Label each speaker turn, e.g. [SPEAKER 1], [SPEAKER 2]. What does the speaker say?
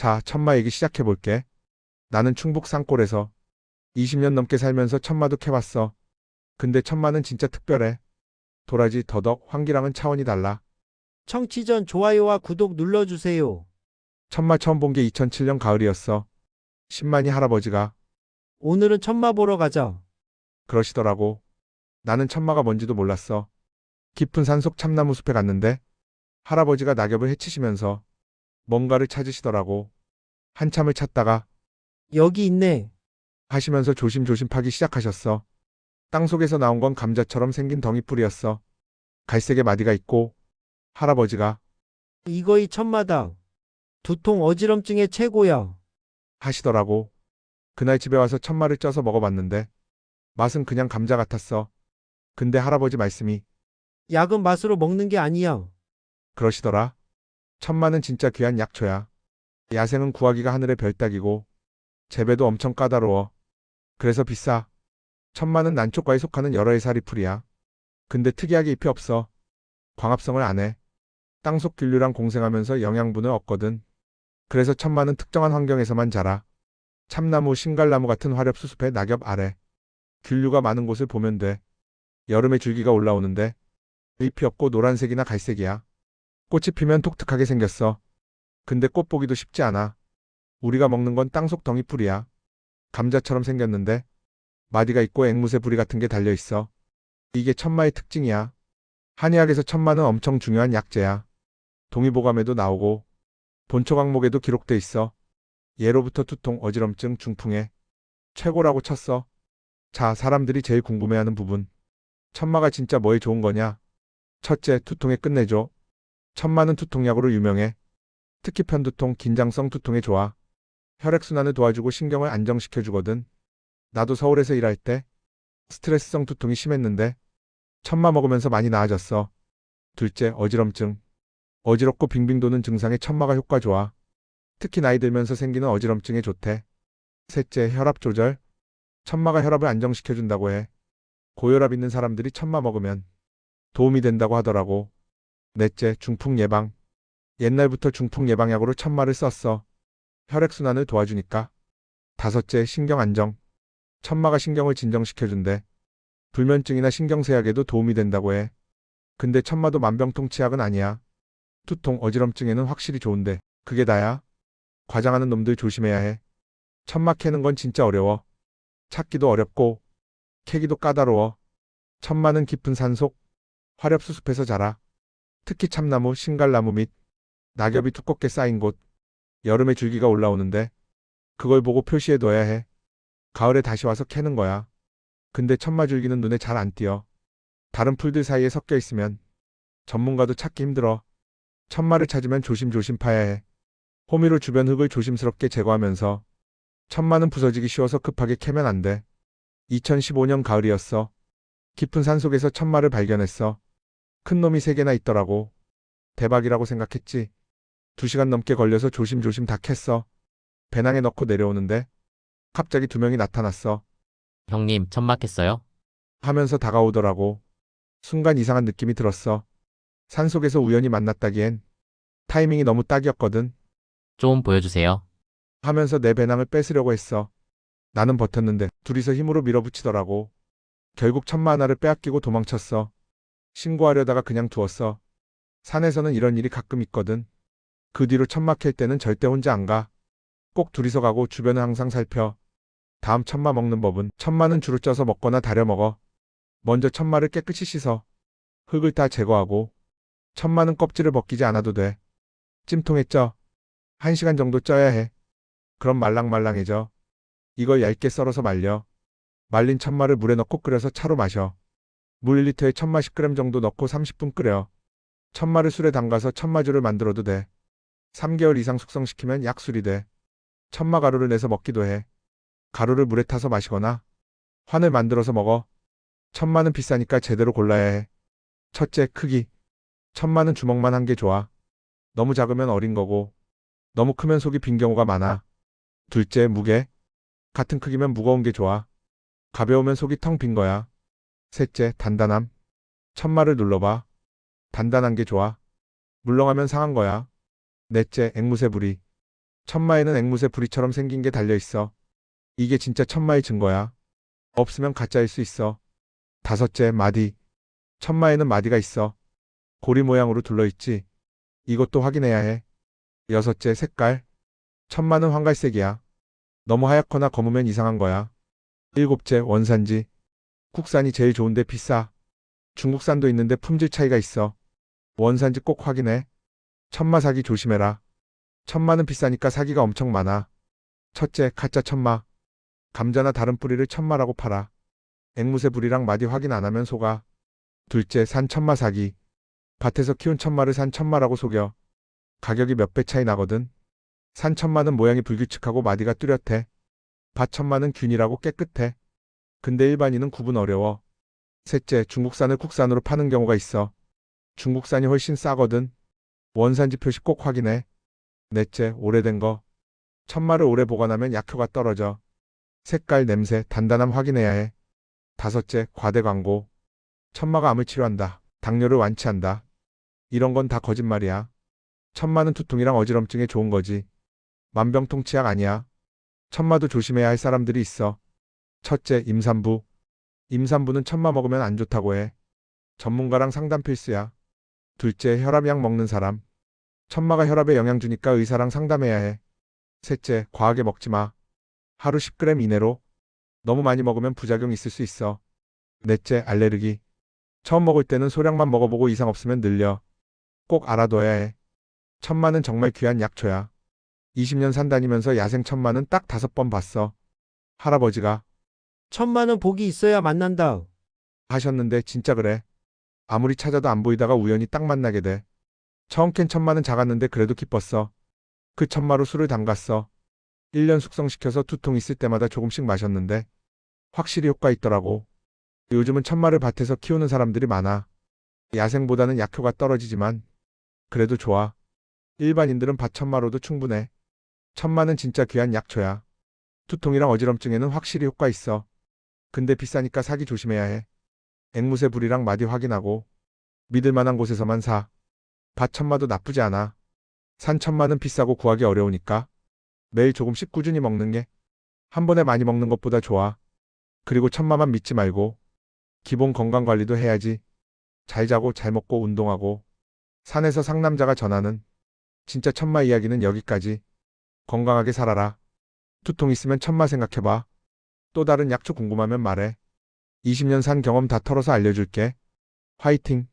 [SPEAKER 1] 자, 천마 얘기 시작해 볼게. 나는 충북 산골에서 20년 넘게 살면서 천마도 캐봤어. 근데 천마는 진짜 특별해. 도라지, 더덕, 황기랑은 차원이 달라.
[SPEAKER 2] 청취 전 좋아요와 구독 눌러주세요.
[SPEAKER 1] 천마 처음 본 게 2007년 가을이었어. 신만이 할아버지가
[SPEAKER 2] 오늘은 천마 보러 가자.
[SPEAKER 1] 그러시더라고. 나는 천마가 뭔지도 몰랐어. 깊은 산속 참나무 숲에 갔는데 할아버지가 낙엽을 헤치시면서 뭔가를 찾으시더라고. 한참을 찾다가
[SPEAKER 2] 여기 있네.
[SPEAKER 1] 하시면서 조심조심 파기 시작하셨어. 땅 속에서 나온 건 감자처럼 생긴 덩이풀이었어. 갈색의 마디가 있고 할아버지가
[SPEAKER 2] 이거이 천마다. 두통 어지럼증의 최고야.
[SPEAKER 1] 하시더라고. 그날 집에 와서 천마를 쪄서 먹어봤는데 맛은 그냥 감자 같았어. 근데 할아버지 말씀이
[SPEAKER 2] 약은 맛으로 먹는 게 아니야.
[SPEAKER 1] 그러시더라. 천마는 진짜 귀한 약초야. 야생은 구하기가 하늘의 별따기고 재배도 엄청 까다로워. 그래서 비싸. 천마는 난초과에 속하는 여러 해살이 풀이야. 근데 특이하게 잎이 없어. 광합성을 안 해. 땅속 균류랑 공생하면서 영양분을 얻거든. 그래서 천마는 특정한 환경에서만 자라. 참나무, 신갈나무 같은 화렵 수숲의 낙엽 아래. 균류가 많은 곳을 보면 돼. 여름에 줄기가 올라오는데 잎이 없고 노란색이나 갈색이야. 꽃이 피면 독특하게 생겼어. 근데 꽃 보기도 쉽지 않아. 우리가 먹는 건 땅속 덩이풀이야. 감자처럼 생겼는데 마디가 있고 앵무새 부리 같은 게 달려 있어. 이게 천마의 특징이야. 한의학에서 천마는 엄청 중요한 약재야. 동의보감에도 나오고 본초 강목에도 기록돼 있어. 예로부터 두통, 어지럼증, 중풍에 최고라고 쳤어. 자, 사람들이 제일 궁금해하는 부분. 천마가 진짜 뭐에 좋은 거냐? 첫째, 두통에 끝내줘. 천마는 두통약으로 유명해. 특히 편두통, 긴장성 두통에 좋아. 혈액순환을 도와주고 신경을 안정시켜주거든. 나도 서울에서 일할 때 스트레스성 두통이 심했는데 천마 먹으면서 많이 나아졌어. 둘째, 어지럼증. 어지럽고 빙빙 도는 증상에 천마가 효과 좋아. 특히 나이 들면서 생기는 어지럼증에 좋대. 셋째, 혈압 조절. 천마가 혈압을 안정시켜준다고 해. 고혈압 있는 사람들이 천마 먹으면 도움이 된다고 하더라고. 넷째, 중풍 예방. 옛날부터 중풍 예방약으로 천마를 썼어. 혈액순환을 도와주니까. 다섯째, 신경 안정. 천마가 신경을 진정시켜준대. 불면증이나 신경쇠약에도 도움이 된다고 해. 근데 천마도 만병통치약은 아니야. 두통, 어지럼증에는 확실히 좋은데 그게 다야? 과장하는 놈들 조심해야 해. 천마 캐는 건 진짜 어려워. 찾기도 어렵고 캐기도 까다로워. 천마는 깊은 산속, 화렵 수숲에서 자라. 특히 참나무, 신갈나무 및 낙엽이 두껍게 쌓인 곳. 여름에 줄기가 올라오는데 그걸 보고 표시해둬야 해. 가을에 다시 와서 캐는 거야. 근데 천마줄기는 눈에 잘 안 띄어. 다른 풀들 사이에 섞여 있으면 전문가도 찾기 힘들어. 천마를 찾으면 조심조심 파야 해. 호미로 주변 흙을 조심스럽게 제거하면서 천마는 부서지기 쉬워서 급하게 캐면 안 돼. 2015년 가을이었어. 깊은 산 속에서 천마를 발견했어. 큰 놈이 세 개나 있더라고. 대박이라고 생각했지. 두 시간 넘게 걸려서 조심조심 다 캤어. 배낭에 넣고 내려오는데 갑자기 두 명이 나타났어.
[SPEAKER 3] 형님, 천막했어요?
[SPEAKER 1] 하면서 다가오더라고. 순간 이상한 느낌이 들었어. 산속에서 우연히 만났다기엔 타이밍이 너무 딱이었거든.
[SPEAKER 3] 좀 보여주세요.
[SPEAKER 1] 하면서 내 배낭을 뺏으려고 했어. 나는 버텼는데 둘이서 힘으로 밀어붙이더라고. 결국 천마 하나를 빼앗기고 도망쳤어. 신고하려다가 그냥 두었어. 산에서는 이런 일이 가끔 있거든. 그 뒤로 캘 때는 절대 혼자 안 가. 꼭 둘이서 가고 주변을 항상 살펴. 다음 천마 먹는 법은 천마는 줄을 쪄서 먹거나 다려 먹어. 먼저 천마를 깨끗이 씻어. 흙을 다 제거하고 천마는 껍질을 벗기지 않아도 돼. 찜통에 쪄. 1시간 정도 쪄야 해. 그럼 말랑말랑해져. 이걸 얇게 썰어서 말려. 말린 천마를 물에 넣고 끓여서 차로 마셔. 물 1리터에 천마 10g 정도 넣고 30분 끓여. 천마를 술에 담가서 천마주를 만들어도 돼. 3개월 이상 숙성시키면 약술이 돼. 천마 가루를 내서 먹기도 해. 가루를 물에 타서 마시거나 환을 만들어서 먹어. 천마는 비싸니까 제대로 골라야 해. 첫째, 크기. 천마는 주먹만 한 게 좋아. 너무 작으면 어린 거고, 너무 크면 속이 빈 경우가 많아. 둘째, 무게. 같은 크기면 무거운 게 좋아. 가벼우면 속이 텅 빈 거야. 셋째, 단단함. 천마를 눌러봐. 단단한 게 좋아. 물렁하면 상한 거야. 넷째, 앵무새 부리. 천마에는 앵무새 부리처럼 생긴 게 달려 있어. 이게 진짜 천마의 증거야. 없으면 가짜일 수 있어. 다섯째, 마디. 천마에는 마디가 있어. 고리 모양으로 둘러있지. 이것도 확인해야 해. 여섯째, 색깔. 천마는 황갈색이야. 너무 하얗거나 검으면 이상한 거야. 일곱째, 원산지. 국산이 제일 좋은데 비싸. 중국산도 있는데 품질 차이가 있어. 원산지 꼭 확인해. 천마 사기 조심해라. 천마는 비싸니까 사기가 엄청 많아. 첫째, 가짜 천마. 감자나 다른 뿌리를 천마라고 팔아. 앵무새 뿌리랑 마디 확인 안 하면 속아. 둘째, 산 천마 사기. 밭에서 키운 천마를 산 천마라고 속여. 가격이 몇 배 차이 나거든. 산 천마는 모양이 불규칙하고 마디가 뚜렷해. 밭 천마는 균일하고 깨끗해. 근데 일반인은 구분 어려워. 셋째, 중국산을 국산으로 파는 경우가 있어. 중국산이 훨씬 싸거든. 원산지 표시 꼭 확인해. 넷째, 오래된 거. 천마를 오래 보관하면 약효가 떨어져. 색깔, 냄새, 단단함 확인해야 해. 다섯째, 과대 광고. 천마가 암을 치료한다. 당뇨를 완치한다. 이런 건 다 거짓말이야. 천마는 두통이랑 어지럼증에 좋은 거지. 만병통치약 아니야. 천마도 조심해야 할 사람들이 있어. 첫째, 임산부. 임산부는 천마 먹으면 안 좋다고 해. 전문가랑 상담 필수야. 둘째, 혈압약 먹는 사람. 천마가 혈압에 영향 주니까 의사랑 상담해야 해. 셋째, 과하게 먹지 마. 하루 10g 이내로. 너무 많이 먹으면 부작용 있을 수 있어. 넷째, 알레르기. 처음 먹을 때는 소량만 먹어보고 이상 없으면 늘려. 꼭 알아둬야 해. 천마는 정말 귀한 약초야. 20년 산다니면서 야생 천마는 딱 다섯 번 봤어. 할아버지가
[SPEAKER 2] 천마는 복이 있어야 만난다.
[SPEAKER 1] 하셨는데 진짜 그래. 아무리 찾아도 안 보이다가 우연히 딱 만나게 돼. 처음 캔 천마는 작았는데 그래도 기뻤어. 그 천마로 술을 담갔어. 1년 숙성시켜서 두통 있을 때마다 조금씩 마셨는데 확실히 효과 있더라고. 요즘은 천마를 밭에서 키우는 사람들이 많아. 야생보다는 약효가 떨어지지만 그래도 좋아. 일반인들은 밭 천마로도 충분해. 천마는 진짜 귀한 약초야. 두통이랑 어지럼증에는 확실히 효과 있어. 근데 비싸니까 사기 조심해야 해. 앵무새 불이랑 마디 확인하고 믿을 만한 곳에서만 사. 밭 천마도 나쁘지 않아. 산 천마는 비싸고 구하기 어려우니까 매일 조금씩 꾸준히 먹는 게 한 번에 많이 먹는 것보다 좋아. 그리고 천마만 믿지 말고 기본 건강 관리도 해야지. 잘 자고 잘 먹고 운동하고 산에서 상남자가 전하는 진짜 천마 이야기는 여기까지. 건강하게 살아라. 두통 있으면 천마 생각해봐. 또 다른 약초 궁금하면 말해. 20년 산 경험 다 털어서 알려줄게. 화이팅!